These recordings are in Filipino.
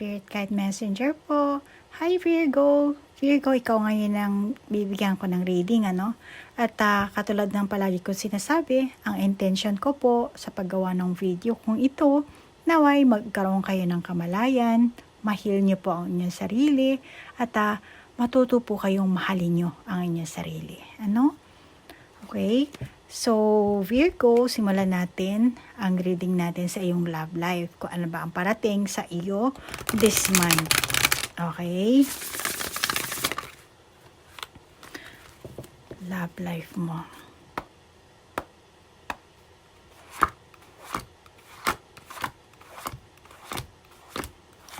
Spirit Guide Messenger po. Hi Virgo! Virgo, ikaw ngayon ang bibigyan ko ng reading, ano? At ah, katulad ng palagi ko sinasabi, ang intention ko po sa paggawa ng video kung ito, naway magkaroon kayo ng kamalayan, mahil niyo po ang inyong sarili, at ah, matuto po kayong mahalin niyo ang inyong sarili. Ano? Okay? So, Virgo, simulan natin ang reading natin sa iyong love life. Kung ano ba ang parating sa iyo this month. Okay? Love life mo.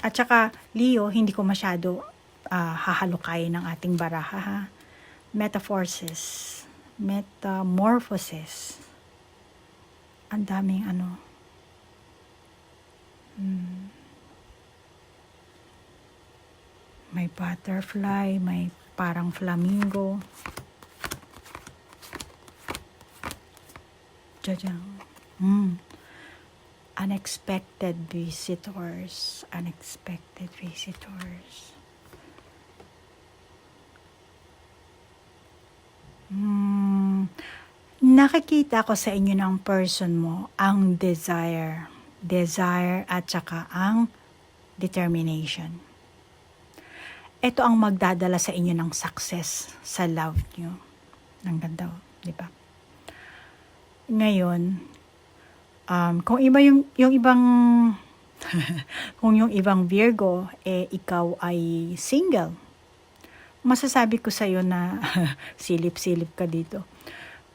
At saka, Leo, hindi ko masyado ah, hahalukayin ng ating baraha, ha? Metaphorsis. Metamorphosis. Ang daming ano. Hmm. May butterfly, may parang flamingo. Jajang. Hmm. Unexpected visitors. Unexpected visitors. Hmm. Nakikita ko sa inyo ng person mo ang desire. Desire at saka ang determination. Ito ang magdadala sa inyo ng success sa love nyo. Ang ganda, oh, di ba? Ngayon, um, kung iba yung, yung ibang, kung yung ibang Virgo, eh, ikaw ay single, masasabi ko sa iyo na silip-silip ka dito.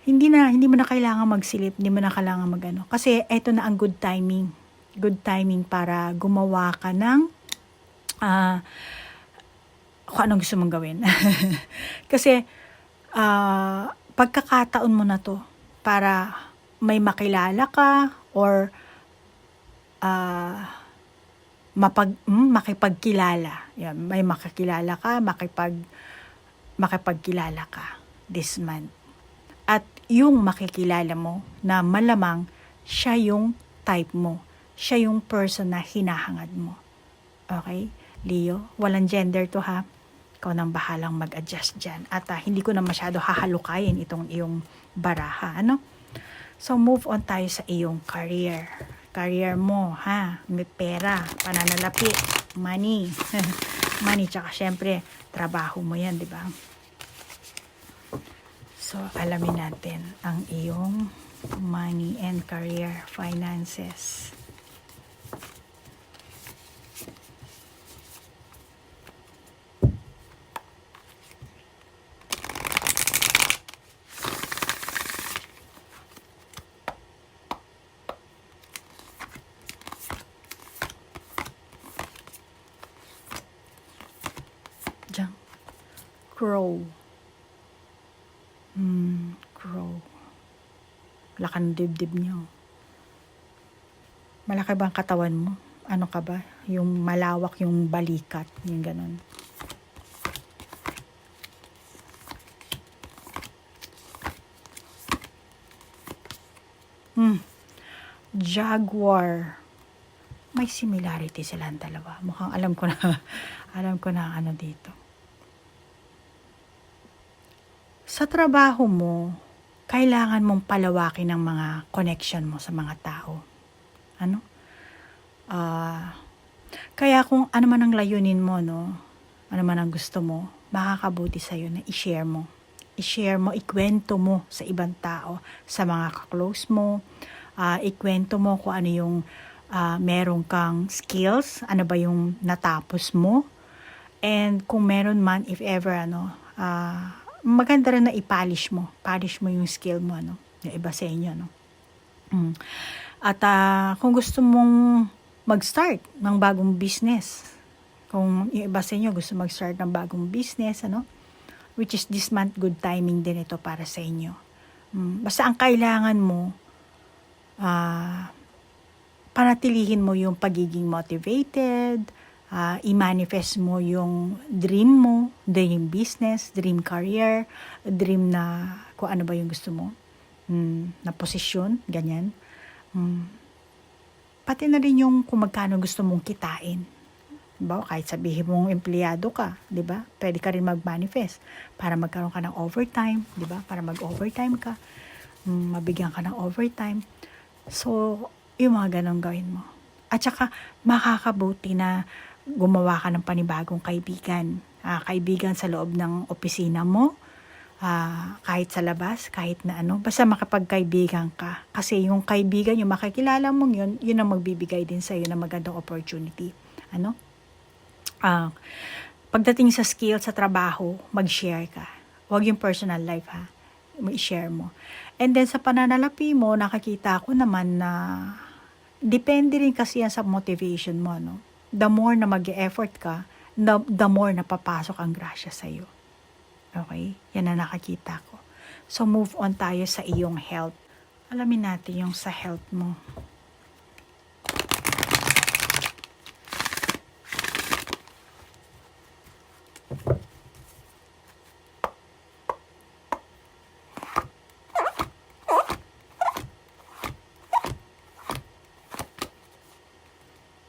Hindi na hindi mo na kailangan magsilip, hindi mo na kailangan magano kasi eto na ang good timing. Good timing para gumawa ka ng ah kung anong gusto mong gawin. kasi ah pagkakataon mo na to para may makilala ka or ah mapag mm, makipagkilala. Yan, may makakilala ka, makipag makipagkilala ka this month. At yung makikilala mo na malamang siya yung type mo. Siya yung person na hinahangad mo. Okay? Leo, walang gender to ha. Ikaw nang bahalang mag-adjust dyan. At ah, hindi ko na masyado hahalukayin itong iyong baraha. Ano? So, move on tayo sa iyong career. Career mo, ha? May pera, pananalapi, money. money, tsaka syempre, trabaho mo yan, di ba? So, alamin natin ang iyong money and career finances. Crow. Hmm, crow. Laki ng dibdib niyo. Malaki ba ang katawan mo? Ano ka ba? Yung malawak yung balikat. Yung ganun. Hmm. Jaguar. May similarity silang dalawa. Mukhang alam ko na, alam ko na ano dito. Sa trabaho mo, kailangan mong palawakin ang mga connection mo sa mga tao. Ano? Ah, kaya kung ano man ang layunin mo, no? Ano man ang gusto mo, makakabuti sa'yo na i-share mo. I-share mo, ikwento mo sa ibang tao, sa mga kaklose mo, ah, ikwento mo kung ano yung ah, meron kang skills, ano ba yung natapos mo, and kung meron man, if ever, ano, ah, maganda rin na i-polish mo. Polish mo yung skill mo, ano, yung iba sa inyo, no. Mm. At ah, kung gusto mong mag-start ng bagong business, kung yung iba sa inyo gusto mag-start ng bagong business, ano, which is this month, good timing din ito para sa inyo. Mm, basta ang kailangan mo, ah, panatilihin mo yung pagiging motivated, ah, i-manifest mo yung dream mo, dream business, dream career, dream na kung ano ba yung gusto mo, mm, na posisyon, ganyan. Mm. Pati na rin yung kung magkano gusto mong kitain. Diba? Kahit sabihin mong empleyado ka, 'di ba? Pwede ka rin mag-manifest para magkaroon ka ng overtime, 'di ba? Para mag-overtime ka, mm, mabigyan ka ng overtime. So, yung mga ganun gawin mo. At saka, makakabuti na gumawa ka ng panibagong kaibigan. Ah, kaibigan sa loob ng opisina mo, ah, kahit sa labas, kahit na ano, basta makapagkaibigan ka. Kasi yung kaibigan, yung makikilala mong yun, yun ang magbibigay din sa'yo ng magandang opportunity. Ano? Ah, pagdating sa skill sa trabaho, mag-share ka. Huwag yung personal life ha. I-share mo. And then sa pananalapi mo, nakakita ko naman na depende rin kasi yan sa motivation mo. No? The more na mag effort ka, the, the more na papasok ang grasya sa'yo. Okay? Yan na nakakita ko. So move on tayo sa iyong health. Alamin natin yung sa health mo.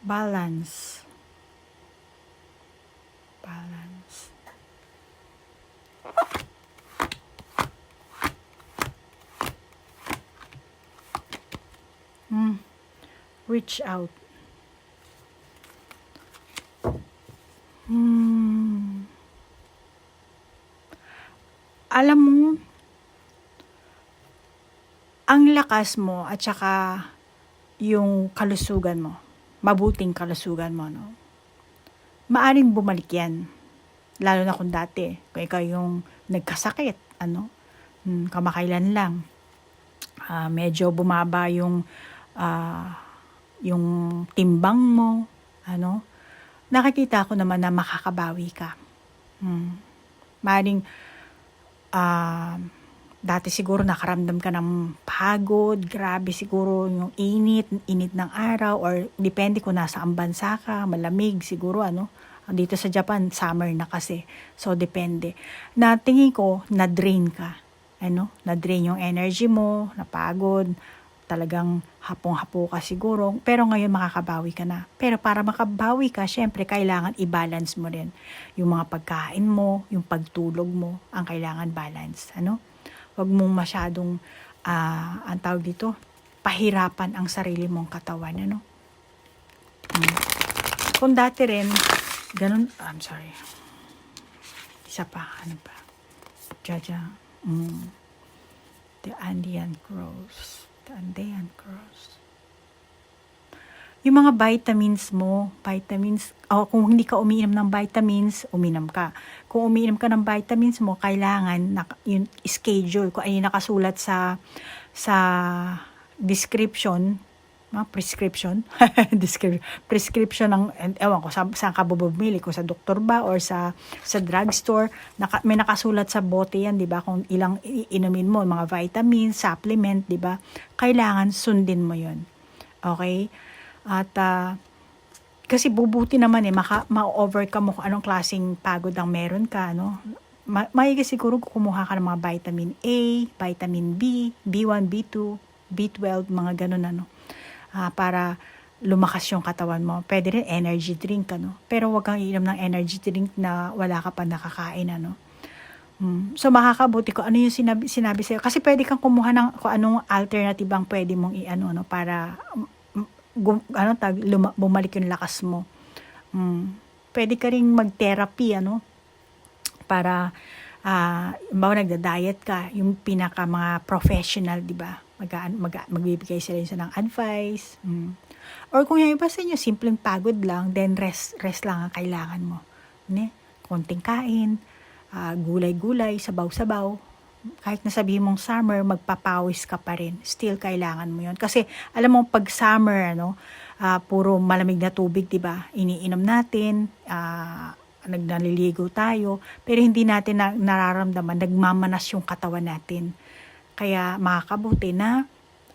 Balance. Balance. Hmm. Reach out. Hmm. Alam mo, ang lakas mo at saka yung kalusugan mo, mabuting kalusugan mo, no? Maaring bumalik yan. Lalo na kung dati, kung ikaw yung nagkasakit, ano? Hmm, kamakailan lang. Ah, medyo bumaba yung ah, yung timbang mo, ano? Nakikita ko naman na makakabawi ka. Hmm. Maring ah, dati siguro nakaramdam ka ng pagod, grabe siguro yung init, init ng araw, or depende kung nasa ang bansa ka, malamig siguro ano. Dito sa Japan, summer na kasi. So, depende. Na tingin ko, na-drain ka. Ano? Na-drain yung energy mo, napagod, talagang hapong-hapo ka siguro. Pero ngayon makakabawi ka na. Pero para makabawi ka, syempre kailangan i-balance mo rin. Yung mga pagkain mo, yung pagtulog mo, ang kailangan balance. Ano? Huwag mong masyadong, ah, ang tawag dito, pahirapan ang sarili mong katawan. Ano? Hmm. Kung dati rin, ganun, I'm sorry. Isa pa, ano pa? Jaja. Mm. The Andean Cross. The Andean Cross. Yung mga vitamins mo, vitamins, o kung hindi ka umiinom ng vitamins, uminom ka. Kung umiinom ka ng vitamins mo, kailangan na, yung schedule, kung ay nakasulat sa sa description, mga prescription, Descri- prescription ng, ewan ko, sa, saan ka bumili, kung sa doktor ba or sa sa drugstore, naka, may nakasulat sa bote yan, di ba, kung ilang inumin mo, mga vitamins, supplement, di ba, kailangan sundin mo yon Okay? At, ah, kasi bubuti naman eh, maka, ma-overcome mo kung anong klaseng pagod ang meron ka, no? Ma- maigi siguro kumuha ka ng mga vitamin A, vitamin B, B1, B2, B12, mga ganun ano. Ah, para lumakas yung katawan mo. Pwede rin energy drink, ano. Pero wag kang iinom ng energy drink na wala ka pa nakakain, ano. Mm. So makakabuti ko ano yung sinabi, sinabi sa'yo. Kasi pwede kang kumuha ng kung anong alternative ang pwede mong i-ano, no, para gum, ano tag luma, bumalik yung lakas mo. Mm. Pwede ka ring mag-therapy ano para ah uh, nagda-diet ka, yung pinaka mga professional, 'di ba? Mag, mag magbibigay sila yun ng advice. Mm. Or kung yung iba sa inyo, simpleng pagod lang, then rest, rest lang ang kailangan mo. Ne? Konting kain, uh, gulay-gulay, sabaw-sabaw, kahit na sabihin mong summer, magpapawis ka pa rin. Still, kailangan mo yon Kasi, alam mo, pag summer, ano, uh, puro malamig na tubig, di ba? Iniinom natin, uh, nagnaliligo tayo, pero hindi natin na, nararamdaman, nagmamanas yung katawan natin. Kaya, makakabuti na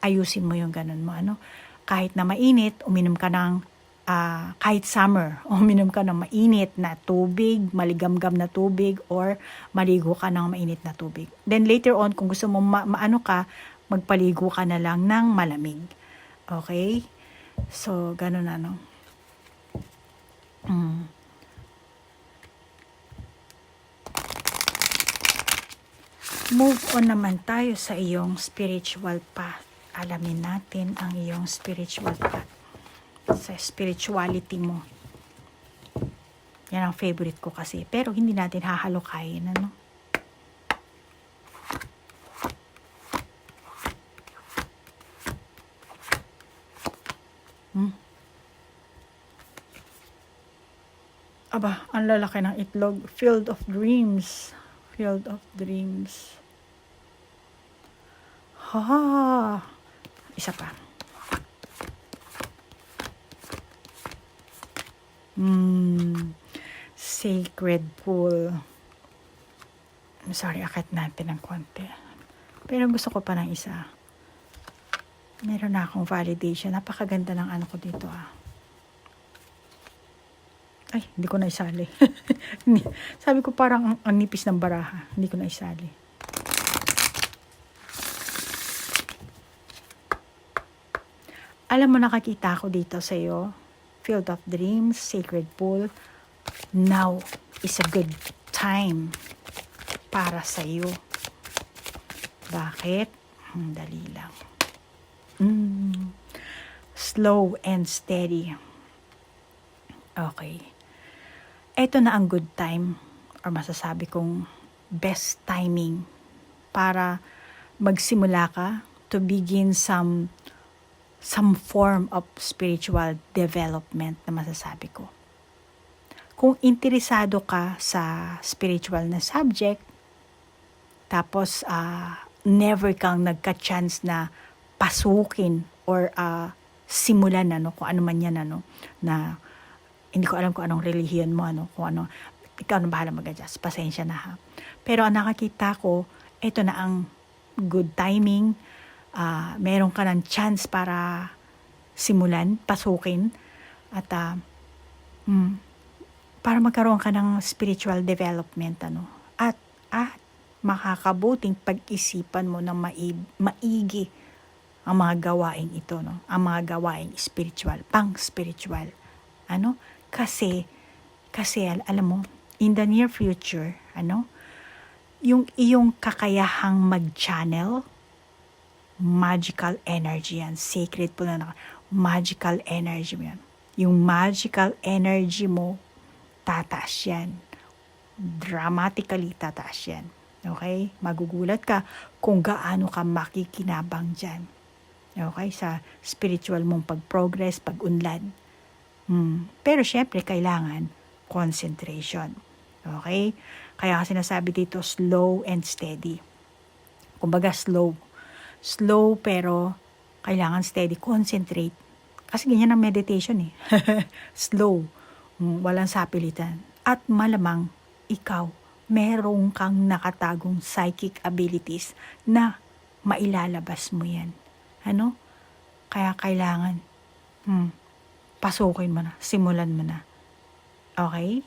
ayusin mo yung ganun mo, ano. Kahit na mainit, uminom ka ng uh, kahit summer, uminom ka ng mainit na tubig, maligamgam na tubig, or maligo ka ng mainit na tubig. Then later on, kung gusto mo ma- maano ka, magpaligo ka na lang ng malamig. Okay? So, ganun ano. Mm. Move on naman tayo sa iyong spiritual path. Alamin natin ang iyong spiritual path. Sa spirituality mo. Yan ang favorite ko kasi. Pero hindi natin hahalukayin, ano? Hmm. Aba, ang lalaki ng itlog. Field of Dreams. Field of Dreams. Ha! Isa pa. Hmm. Sacred Pool. I'm sorry, akit natin ng konti. Pero gusto ko pa ng isa. Meron na akong validation. Napakaganda ng ano ko dito ah. Ay, hindi ko na isali. Sabi ko parang ang, ang nipis ng baraha. Hindi ko na isali. Alam mo, nakakita ko dito sa iyo. Field of Dreams, Sacred Pool. Now is a good time para sa iyo. Bakit? Hmm, dali lang. Mm, slow and steady. Okay. Ito na ang good time or masasabi kong best timing para magsimula ka to begin some some form of spiritual development na masasabi ko. Kung interesado ka sa spiritual na subject, tapos ah, never kang nagka-chance na pasukin or ah, simulan ano kung ano man yan ano na hindi ko alam kung anong relihiyon mo ano kung ano ikaw na bahala mag-adjust. Pasensya na ha. Pero ang nakakita ko ito na ang good timing ah, meron ka ng chance para simulan pasukin at ah, mm, para magkaroon ka ng spiritual development ano at at makakabuting pag-isipan mo ng mai- maigi ang mga gawain ito, no? Ang mga gawain spiritual, pang spiritual. Ano? Kasi, kasi al- alam mo, in the near future, ano? Yung iyong kakayahang mag-channel, magical energy yan. Sacred po na naka- magical energy mo yan. Yung magical energy mo, tataas yan. Dramatically tataas yan. Okay? Magugulat ka kung gaano ka makikinabang dyan. Okay? Sa spiritual mong pag-progress, pag-unlad. Hmm. Pero syempre, kailangan concentration. Okay? Kaya kasi sinasabi dito, slow and steady. Kumbaga, slow. Slow pero kailangan steady. Concentrate. Kasi ganyan ang meditation eh. slow. Hmm, Walang sapilitan. At malamang, ikaw, merong kang nakatagong psychic abilities na mailalabas mo yan. Ano? Kaya kailangan, hmm, pasukin mo na, simulan mo na. Okay?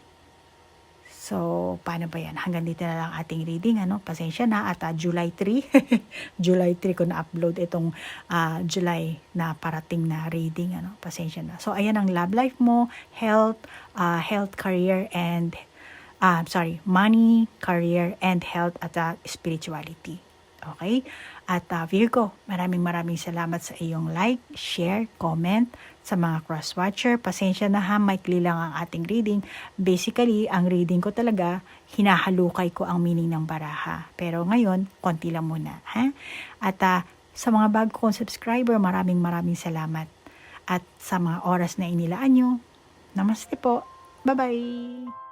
So, paano ba yan? Hanggang dito na lang ating reading, ano? Pasensya na, at ah, July 3, July 3 ko na-upload itong ah, July na parating na reading, ano? Pasensya na. So, ayan ang love life mo, health, ah, health, career, and, ah, sorry, money, career, and health, at ah, spirituality. Okay? At uh, Virgo, maraming maraming salamat sa iyong like, share, comment sa mga cross-watcher. Pasensya na ha, maikli lang ang ating reading. Basically, ang reading ko talaga, hinahalukay ko ang meaning ng baraha. Pero ngayon, konti lang muna. Ha? At uh, sa mga bago kong subscriber, maraming maraming salamat. At sa mga oras na inilaan nyo, namaste po. Bye-bye!